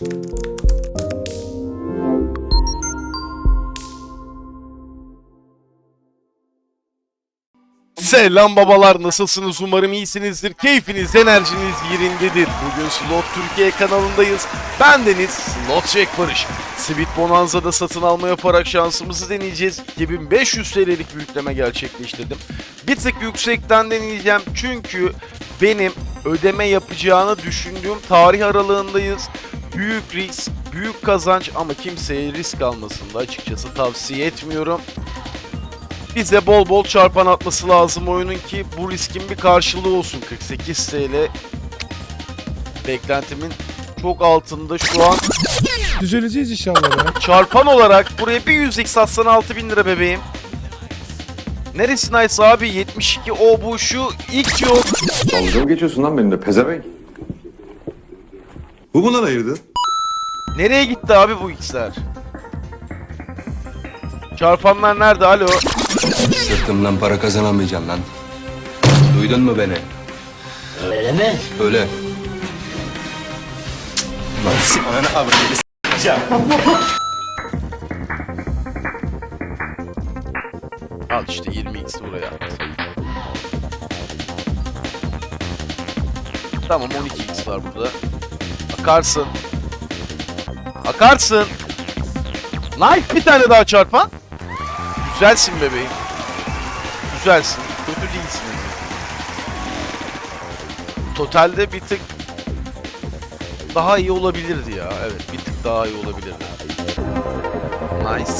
Selam babalar nasılsınız? Umarım iyisinizdir. Keyfiniz enerjiniz yerindedir. Bugün Slot Türkiye kanalındayız. Ben Deniz Slot Jack Barış. Sweet Bonanza'da satın alma yaparak şansımızı deneyeceğiz. 2500 TL'lik bir yükleme gerçekleştirdim. Bir tık yüksekten deneyeceğim çünkü benim ödeme yapacağını düşündüğüm tarih aralığındayız Büyük risk, büyük kazanç ama kimseye risk almasını da açıkçası tavsiye etmiyorum bize bol bol çarpan atması lazım oyunun ki bu riskin bir karşılığı olsun. 48 TL beklentimin çok altında şu an. Düzeleceğiz inşallah ya. Çarpan olarak buraya bir 100x atsan 6000 lira bebeğim. Neresi nice abi? 72 o bu şu ilk yok. Dalga mı geçiyorsun lan benimle pezevenk? Bu mu lan hayırdır? Nereye gitti abi bu x'ler? Çarpanlar nerede? Alo. Sırtımdan para kazanamayacağım lan. Duydun mu beni? Öyle mi? Öyle. Lan sana abi Al işte 20x buraya at. Tamam 12x var burada. Akarsın. Akarsın. Nice bir tane daha çarpan. Güzelsin bebeğim. Güzelsin. Kötü değilsin. Totalde bir tık daha iyi olabilirdi ya. Evet bir tık daha iyi olabilirdi. Nice.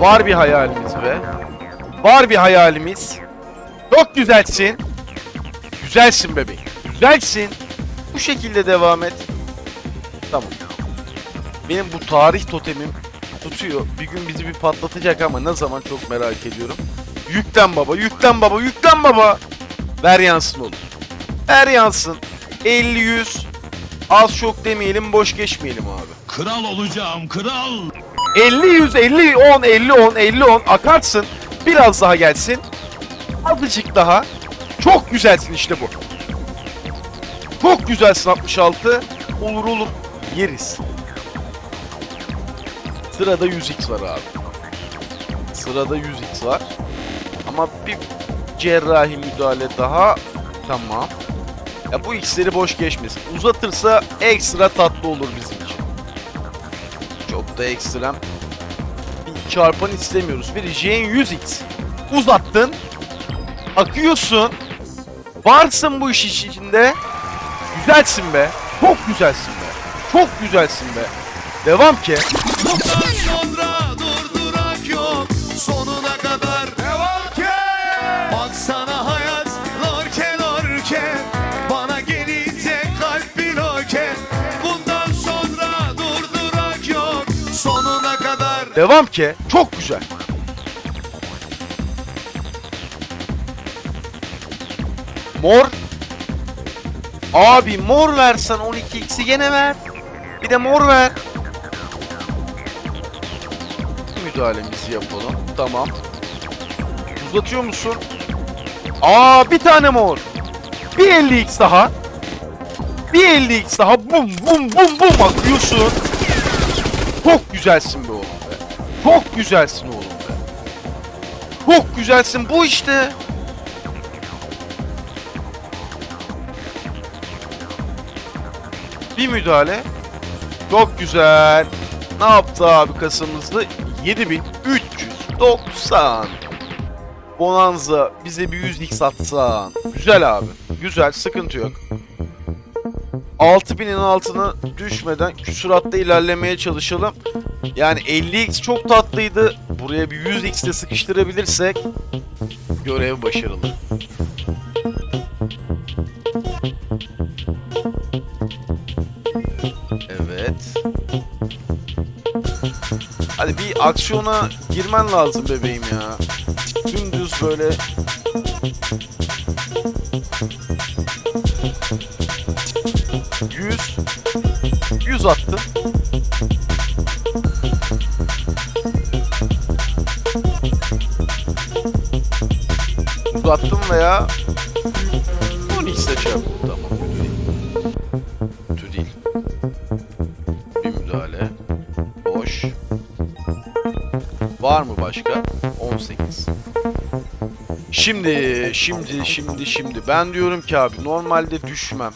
Var bir hayalimiz be. Var bir hayalimiz. Çok güzelsin. Güzelsin bebeğim. Güzelsin. Bu şekilde devam et. Tamam. Benim bu tarih totemim tutuyor. Bir gün bizi bir patlatacak ama ne zaman çok merak ediyorum. Yüklen baba, yüklen baba, yüklen baba. Ver yansın olur. Ver yansın. 50 100 az çok demeyelim, boş geçmeyelim abi. Kral olacağım kral. 50 100 50 10 50 10 50 10 akarsın. Biraz daha gelsin. Azıcık daha. Çok güzelsin işte bu. Çok güzelsin 66. Olur olur. Yeriz. Sırada 100x var abi. Sırada 100x var. Ama bir cerrahi müdahale daha. Tamam. Ya bu x'leri boş geçmesin. Uzatırsa ekstra tatlı olur bizim için. Çok da ekstrem bir çarpan istemiyoruz. J'in 100x. Uzattın. Akıyorsun. Varsın bu iş içinde. Güzelsin be. Çok güzelsin be. Çok güzelsin be. Devam ki. Bundan sonra durdurak yok. Sonuna kadar devam ki. Baksana hayat lorke lorke. Bana gelince kalp bloke. Bundan sonra durdurak yok. Sonuna kadar Devam ki. Çok güzel. Mor. Abi mor versen 12x'i gene ver. Bir de mor ver. Müdahalemizi yapalım. Tamam. Uzatıyor musun? Aa bir tane mor. Bir 50x daha. Bir 50x daha. Bum bum bum bum akıyorsun. Çok güzelsin be oğlum be. Çok güzelsin oğlum be. Çok güzelsin bu işte. Bir müdahale. Çok güzel. Ne yaptı abi kasamızda? 7390. Bonanza bize bir 100x atsan. Güzel abi. Güzel sıkıntı yok. 6000'in altına düşmeden süratle ilerlemeye çalışalım. Yani 50x çok tatlıydı. Buraya bir 100x de sıkıştırabilirsek görev başarılı. Aksiyona girmen lazım bebeğim ya. Dümdüz böyle Yüz. Yüz attın. Uzattım veya Var mı başka? 18. Şimdi, şimdi, şimdi, şimdi. Ben diyorum ki abi normalde düşmem.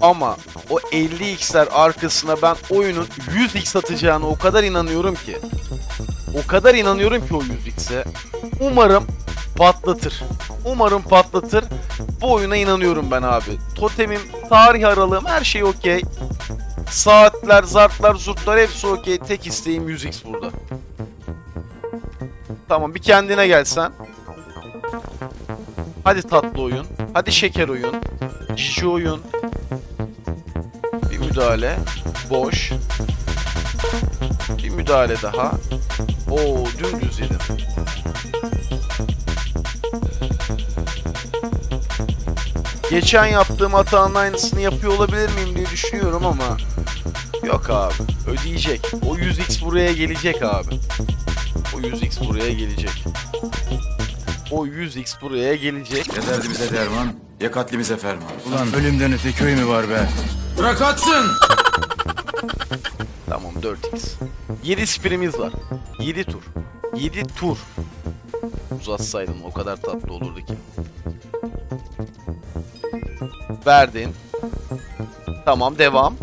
Ama o 50x'ler arkasına ben oyunun 100x atacağına o kadar inanıyorum ki. O kadar inanıyorum ki o 100x'e. Umarım patlatır. Umarım patlatır. Bu oyuna inanıyorum ben abi. Totemim, tarih aralığım her şey okey. Saatler, zartlar, zurtlar hepsi okey. Tek isteğim 100x burada. Tamam bir kendine gelsen. Hadi tatlı oyun. Hadi şeker oyun. Cici oyun. Bir müdahale. Boş. Bir müdahale daha. Oo dümdüz yedim. Geçen yaptığım hatanın aynısını yapıyor olabilir miyim diye düşünüyorum ama Yok abi. Ödeyecek. O 100x buraya gelecek abi. O 100x buraya gelecek. O 100x buraya gelecek. Ya derdimize derman, ya katlimize ferman. Ulan ölümden öte köy mü var be? Bırak atsın! Tamam 4x. 7 spirimiz var. 7 tur. 7 tur. Uzatsaydın o kadar tatlı olurdu ki. Verdin. Tamam devam.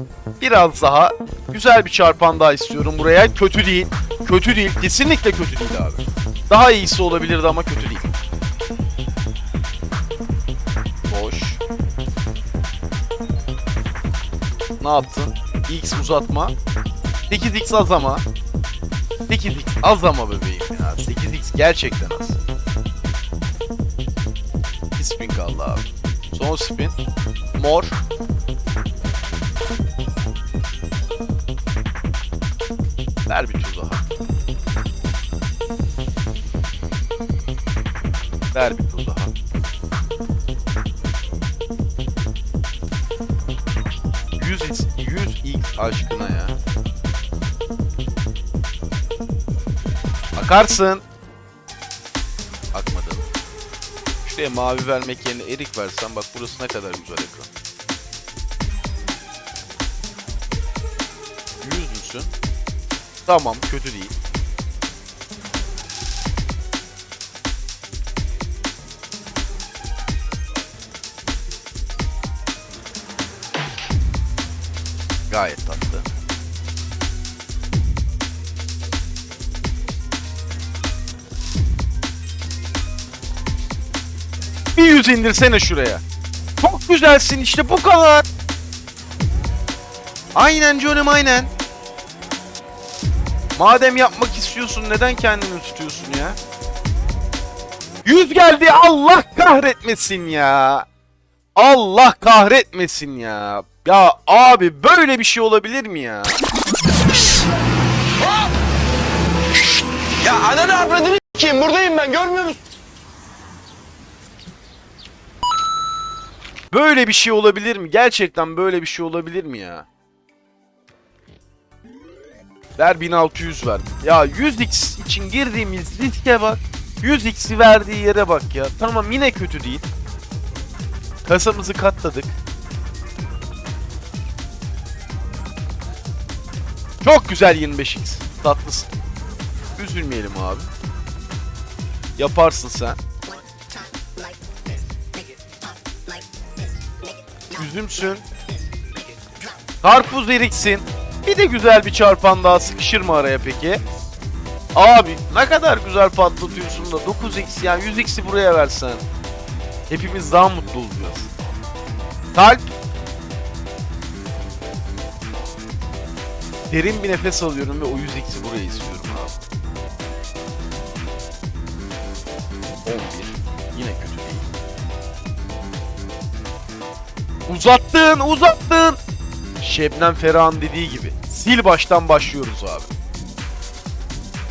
Biraz daha güzel bir çarpan daha istiyorum buraya. Kötü değil. Kötü değil. Kesinlikle kötü değil abi. Daha iyisi olabilirdi ama kötü değil. Boş. Ne yaptın? X uzatma. 8x az ama. 8x az ama bebeğim ya. 8x gerçekten az. Bir spin kaldı abi. Son spin. Mor. Ver bir tur daha. Ver bir tur daha. Yüz x, yüz x aşkına ya. Bakarsın. Bakmadın. Şuraya mavi vermek yerine erik versen bak burası ne kadar güzel ekran. Yüz müsün? Tamam kötü değil. Gayet tatlı. Bir yüz indirsene şuraya. Çok güzelsin işte bu kadar. Aynen canım aynen. Madem yapmak istiyorsun neden kendini tutuyorsun ya? Yüz geldi Allah kahretmesin ya. Allah kahretmesin ya. Ya abi böyle bir şey olabilir mi ya? Ya ananı avradını kim? Buradayım ben görmüyor musun? Böyle bir şey olabilir mi? Gerçekten böyle bir şey olabilir mi ya? Ver 1600 ver. Ya 100x için girdiğimiz riske bak. 100x'i verdiği yere bak ya. Tamam yine kötü değil. Kasamızı katladık. Çok güzel 25x. Tatlısın. Üzülmeyelim abi. Yaparsın sen. Üzümsün. Karpuz eriksin. Bir de güzel bir çarpan daha sıkışır mı araya peki? Abi ne kadar güzel patlatıyorsun da 9x yani 100x'i buraya versen. Hepimiz daha mutlu olacağız. Kalp. Derin bir nefes alıyorum ve o 100x'i buraya istiyorum abi. 11. Yine kötü değil. Uzattın, uzattın. Şebnem Ferah'ın dediği gibi. Sil baştan başlıyoruz abi.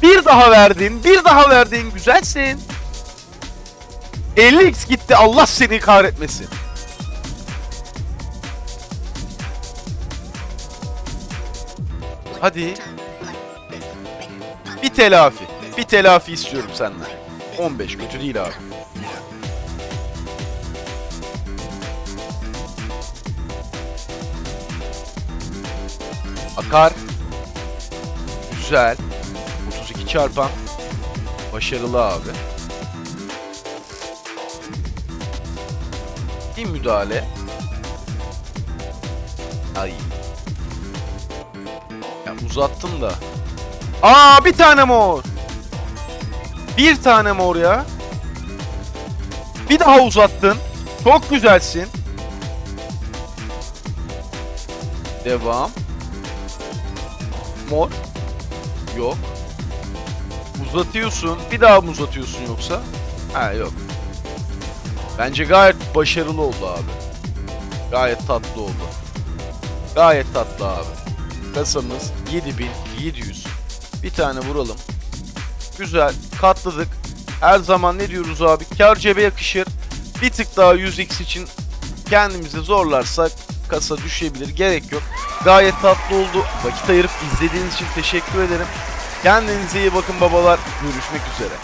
Bir daha verdin, bir daha verdin. Güzelsin. 50x gitti. Allah seni kahretmesin. Hadi. Bir telafi. Bir telafi istiyorum senden. 15 kötü değil abi. Akar. Güzel. 32 çarpan. Başarılı abi. Bir müdahale. Ay. Ya uzattın da. Aa bir tane mor. Bir tane mor ya. Bir daha uzattın. Çok güzelsin. Devam. Mor. Yok. Uzatıyorsun. Bir daha mı uzatıyorsun yoksa? Ha yok. Bence gayet başarılı oldu abi. Gayet tatlı oldu. Gayet tatlı abi. Kasamız 7700. Bir tane vuralım. Güzel. Katladık. Her zaman ne diyoruz abi? Kar cebe yakışır. Bir tık daha 100x için kendimizi zorlarsak kasa düşebilir. Gerek yok. Gayet tatlı oldu. Vakit ayırıp izlediğiniz için teşekkür ederim. Kendinize iyi bakın babalar. Görüşmek üzere.